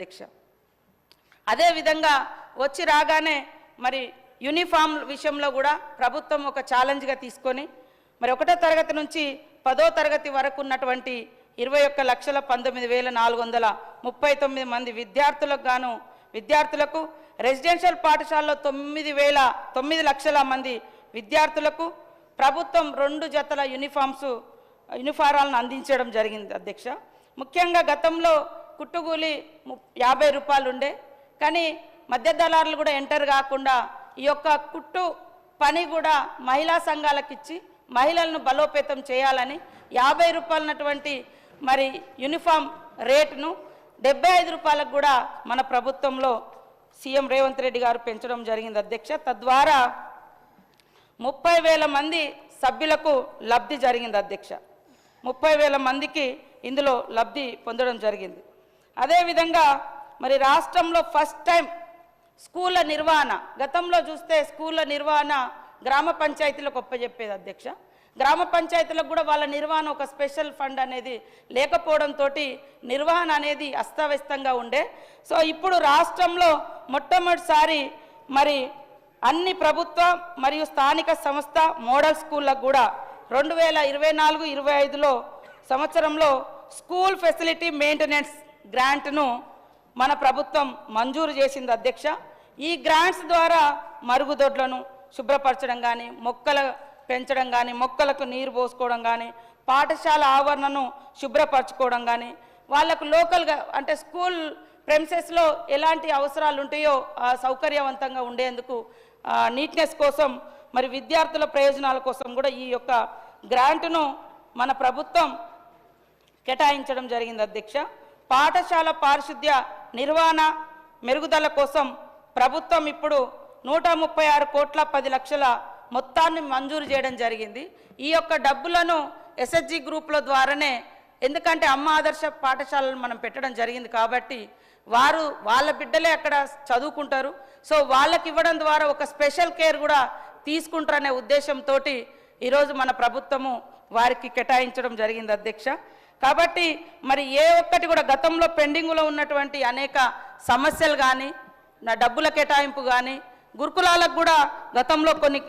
దీక్ష. అదేవిధంగా వచ్చి రాగానే మరి యూనిఫామ్ విషయంలో కూడా ప్రభుత్వం ఒక ఛాలెంజ్గా తీసుకొని మరి ఒకటో తరగతి నుంచి పదో తరగతి వరకు ఉన్నటువంటి ఇరవై ఒక్క లక్షల పంతొమ్మిది వేల నాలుగు వందల ముప్పై తొమ్మిది మంది విద్యార్థులకు గాను విద్యార్థులకు రెసిడెన్షియల్ పాఠశాలలో తొమ్మిది వేల తొమ్మిది లక్షల మంది విద్యార్థులకు ప్రభుత్వం రెండు జతల యూనిఫామ్స్ యూనిఫారాలను అందించడం జరిగింది అధ్యక్ష. ముఖ్యంగా గతంలో కుట్టుగూలి ము- యాభై రూపాయలు ఉండే కానీ మధ్య దళారులు కూడా ఎంటర్ కాకుండా ఈ యొక్క కుట్టు పని కూడా మహిళా సంఘాలకు ఇచ్చి మహిళలను బలోపేతం చేయాలని యాభై రూపాయలన్నటువంటి మరి యూనిఫామ్ రేటును డెబ్బై ఐదు రూపాయలకు కూడా మన ప్రభుత్వంలో సీఎం రేవంత్ రెడ్డి గారు పెంచడం జరిగింది అధ్యక్ష. తద్వారా ముప్పై వేల మంది సభ్యులకు లబ్ధి జరిగింది అధ్యక్ష. ముప్పై వేల మందికి ఇందులో లబ్ధి పొందడం జరిగింది. అదేవిధంగా మరి రాష్ట్రంలో ఫస్ట్ టైం స్కూళ్ళ నిర్వహణ గతంలో చూస్తే స్కూళ్ళ నిర్వహణ గ్రామ పంచాయతీలకు ఒప్పజెప్పేది అధ్యక్ష. గ్రామ పంచాయతీలకు కూడా వాళ్ళ నిర్వహణ ఒక స్పెషల్ ఫండ్ అనేది లేకపోవడంతో నిర్వహణ అనేది అస్తవ్యస్తంగా ఉండే. సో ఇప్పుడు రాష్ట్రంలో మొట్టమొదటిసారి మరి అన్ని ప్రభుత్వ మరియు స్థానిక సంస్థ మోడల్ స్కూళ్ళకు కూడా రెండు వేల ఇరవై నాలుగు ఇరవై ఐదులో సంవత్సరంలో స్కూల్ ఫెసిలిటీ మెయింటెనెన్స్ గ్రాంట్ను మన ప్రభుత్వం మంజూరు చేసింది అధ్యక్ష. ఈ గ్రాంట్స్ ద్వారా మరుగుదొడ్లను శుభ్రపరచడం కానీ మొక్కల పెంచడం కానీ మొక్కలకు నీరు పోసుకోవడం కానీ పాఠశాల ఆవరణను శుభ్రపరచుకోవడం కానీ వాళ్ళకు లోకల్గా అంటే స్కూల్ ప్రెమిసెస్లో ఎలాంటి అవసరాలు ఉంటాయో సౌకర్యవంతంగా ఉండేందుకు నీట్నెస్ కోసం మరి విద్యార్థుల ప్రయోజనాల కోసం కూడా ఈ యొక్క గ్రాంట్ను మన ప్రభుత్వం కేటాయించడం జరిగింది అధ్యక్ష. పాఠశాల పారిశుద్ధ్య నిర్వహణ మెరుగుదల కోసం ప్రభుత్వం ఇప్పుడు నూట ముప్పై ఆరు కోట్ల పది లక్షల మొత్తాన్ని మంజూరు చేయడం జరిగింది. ఈ యొక్క డబ్బులను ఎస్ఎస్జి గ్రూపుల ద్వారానే ఎందుకంటే అమ్మ ఆదర్శ పాఠశాలను మనం పెట్టడం జరిగింది కాబట్టి వారు వాళ్ళ బిడ్డలే అక్కడ చదువుకుంటారు. సో వాళ్ళకి ఇవ్వడం ద్వారా ఒక స్పెషల్ కేర్ కూడా తీసుకుంటారనే ఉద్దేశంతో ఈరోజు మన ప్రభుత్వము వారికి కేటాయించడం జరిగింది అధ్యక్ష. కాబట్టి మరి ఏ ఒక్కటి కూడా గతంలో పెండింగ్లో ఉన్నటువంటి అనేక సమస్యలు కానీ నా డబ్బుల కేటాయింపు కానీ గురుకులాలకు కూడా గతంలో కొన్ని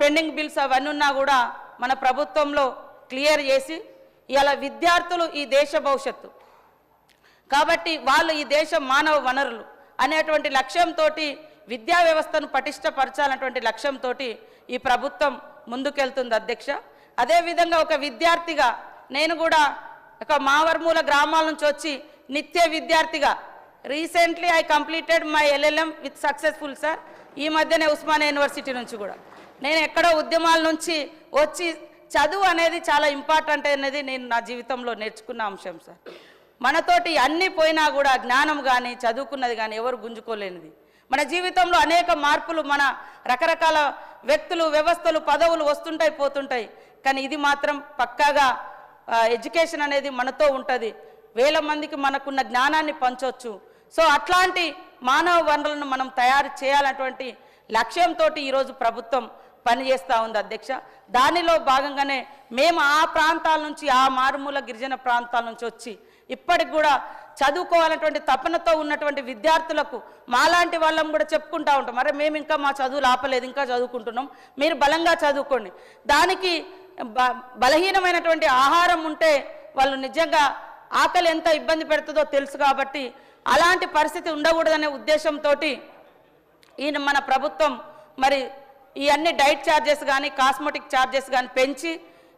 పెండింగ్ బిల్స్ అవన్నీ ఉన్నా కూడా మన ప్రభుత్వంలో క్లియర్ చేసి ఇలా విద్యార్థులు ఈ దేశ భవిష్యత్తు. కాబట్టి వాళ్ళు ఈ దేశం మానవ వనరులు అనేటువంటి లక్ష్యంతో విద్యా వ్యవస్థను పటిష్టపరచాలన్నటువంటి లక్ష్యంతో ఈ ప్రభుత్వం ముందుకెళ్తుంది అధ్యక్ష. అదేవిధంగా ఒక విద్యార్థిగా నేను కూడా ఒక మావర్మూల గ్రామాల నుంచి వచ్చి నిత్య విద్యార్థిగా. Recently I completed my LLM with successful sir ఈ మధ్యనే ఉస్మానియా యూనివర్సిటీ నుంచి కూడా. నేను ఎక్కడో ఉద్యమాల నుంచి వచ్చి చదువు అనేది చాలా ఇంపార్టెంట్ అనేది నేను నా జీవితంలో నేర్చుకున్న అంశం సార్ మనతోటి అన్నీ పోయినా కూడా జ్ఞానం కానీ చదువుకున్నది కానీ ఎవరు గుంజుకోలేనిది. మన జీవితంలో అనేక మార్పులు మన రకరకాల వ్యక్తులు వ్యవస్థలు పదవులు వస్తుంటాయి పోతుంటాయి. కానీ ఇది మాత్రం పక్కాగా ఎడ్యుకేషన్ అనేది మనతో ఉంటుంది. వేల మందికి మనకున్న జ్ఞానాన్ని పంచవచ్చు సో అట్లాంటి మానవ వనరులను మనం తయారు చేయాలన్నటువంటి లక్ష్యంతో ఈరోజు ప్రభుత్వం పనిచేస్తూ ఉంది అధ్యక్ష. దానిలో భాగంగానే మేము ఆ ప్రాంతాల నుంచి ఆ మారుమూల గిరిజన ప్రాంతాల నుంచి వచ్చి ఇప్పటికి కూడా చదువుకోవాలన్నటువంటి తపనతో ఉన్నటువంటి విద్యార్థులకు మాలాంటి వాళ్ళం కూడా చెప్పుకుంటూ ఉంటాం. అరే మేము ఇంకా మా చదువులు ఆపలేదు ఇంకా చదువుకుంటున్నాం. మీరు బలంగా చదువుకోండి. దానికి బలహీనమైనటువంటి ఆహారం ఉంటే వాళ్ళు నిజంగా ఆకలి ఎంత ఇబ్బంది పెడుతుందో తెలుసు కాబట్టి అలాంటి పరిస్థితి ఉండకూడదనే ఉద్దేశంతో ఈయన మన ప్రభుత్వం మరి ఈ అన్ని డైట్ ఛార్జెస్ కానీ కాస్మెటిక్ ఛార్జెస్ కానీ పెంచి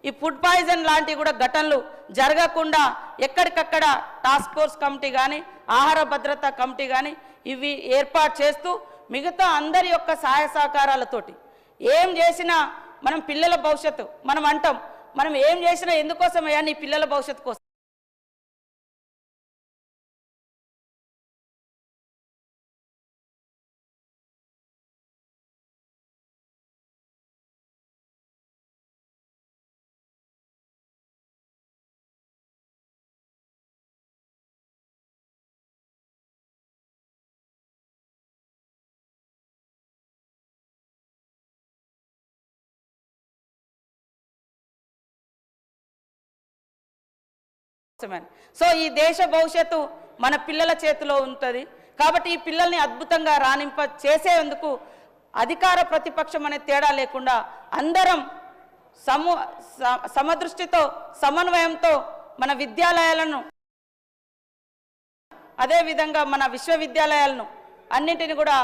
ఈ ఫుడ్ పాయిజన్ లాంటివి కూడా ఘటనలు జరగకుండా ఎక్కడికక్కడ టాస్క్ ఫోర్స్ కమిటీ కానీ ఆహార భద్రత కమిటీ కానీ ఇవి ఏర్పాటు చేస్తూ మిగతా అందరి యొక్క సహాయ సహకారాలతోటి ఏం చేసినా మనం పిల్లల భవిష్యత్తు మనం అంటాం. మనం ఏం చేసినా ఎందుకోసం అయ్యా నీ పిల్లల భవిష్యత్తు కోసం? సో ఈ దేశ భవిష్యత్తు మన పిల్లల చేతిలో ఉంటుంది. కాబట్టి ఈ పిల్లల్ని అద్భుతంగా రాణింప చేసేందుకు అధికార ప్రతిపక్షం అనే తేడా లేకుండా అందరం సము సమదృష్టితో సమన్వయంతో మన విద్యాలయాలను అదేవిధంగా మన విశ్వవిద్యాలయాలను అన్నింటిని కూడా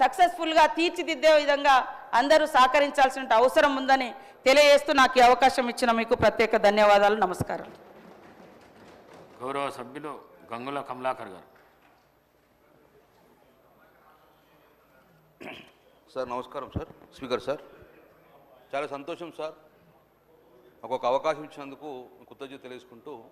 సక్సెస్ఫుల్గా తీర్చిదిద్దే విధంగా అందరూ సహకరించాల్సిన అవసరం ఉందని తెలియజేస్తూ నాకు ఈ అవకాశం ఇచ్చిన మీకు ప్రత్యేక ధన్యవాదాలు. నమస్కారం. గౌరవ సభ్యులు గంగుల కమలాకర్ గారు. సార్ నమస్కారం సార్. Speaker sir. చాలా సంతోషం సార్. నాకు ఒక అవకాశం ఇచ్చినందుకు కృతజ్ఞత తెలుసుకుంటూ